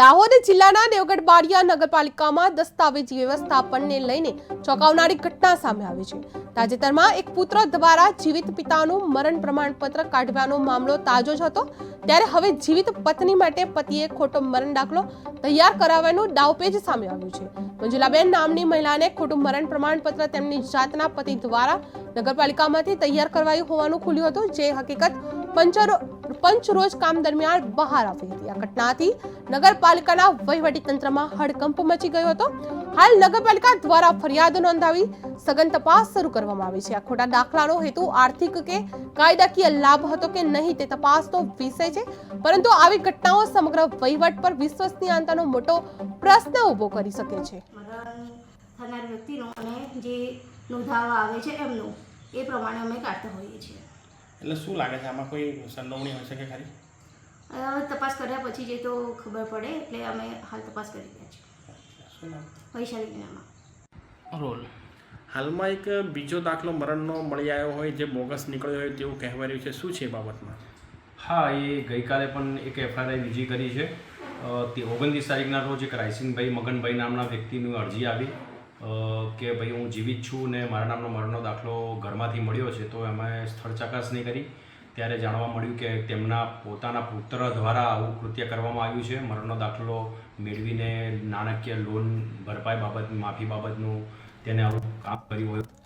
દાહોદ જિલ્લાના દેવગઢ બારિયા નગરપાલિકામાં દસ્તાવેજ વ્યવસ્થાપનને લઈને ચોંકાવનારી ઘટના સામે આવી છે. તાજેતરમાં એક પુત્ર દ્વારા જીવિત પિતાનું મરણ પ્રમાણપત્ર કાઢવાનો મામલો તાજો જ હતો. ત્યારે હવે જીવિત પત્ની માટે પતિએ ખોટો મરણ દાખલો તૈયાર કરાવવાનું દાવપેજ સામે આવ્યું છે. મંજુલાબેન નામની મહિલાને ખોટું મરણ પ્રમાણપત્ર તેમની જાતના પતિ દ્વારા નગરપાલિકામાંથી તૈયાર કરવાયું હોવાનું ખુલ્યું હતું. જે હકીકત પંચ રોજ કામ દરમિયાન બહાર આવી હતી. આ ઘટનાથી નગરપાલિકાના વહીવટી તંત્રમાં હડકંપ મચી ગયો હતો. હાલ નગરપાલિકા દ્વારા ફરિયાદ નોંધાવી સઘન તપાસ શરૂ કરવામાં આવી છે. આ ખોટા દાખલાનો હેતુ આર્થિક કે કાયદાકીય લાભ હતો કે નહીં તે તપાસનો વિષય છે. પરંતુ આવી ઘટનાઓ સમગ્ર વહીવટ પર વિશ્વસનીયતાનો મોટો પ્રશ્ન ઊભો કરી શકે છે. નોંધાવા આવે છે એમનું એ પ્રમાણે અમે કાઢતા હોઈએ છીએ. એટલે શું લાગે છે? આમાં કોઈ સંડોવણી હશે કે ખરી? તપાસ કર્યા પછી જે તો ખબર પડે એટલે અમે હાલ તપાસ કરી રહ્યા છીએ. વૈશાલી મીનામાં. રોલ. હાલમાં એક બીજો દાખલો મરણનો મળી આવ્યો હોય જે બોગસ નીકળ્યો હોય તેવું કહેવાય રહ્યું છે. શું છે એ બાબતમાં? હા એ ગઈકાલે પણ એક એફઆરઆઈ બીજી કરી છે. તે ઓગણત્રીસ તારીખના રોજ એક રાયસિંગભાઈ મગનભાઈ નામના વ્યક્તિની અરજી આવી. કે ભાઈ હું જીવિત છું ને મારા નામનો મરણનો દાખલો ઘરમાંથી મળ્યો છે, તો અમે સ્થળ ચકાસણી કરી. ત્યારે જાણવા મળ્યું કે તેમના પોતાના પુત્ર દ્વારા આવું કૃત્ય કરવામાં આવ્યું છે. મરણનો દાખલો મેળવીને નાણાકીય લોન ભરપાઈ બાબત, માફી બાબતનું તેને આવું કામ કર્યું હોય.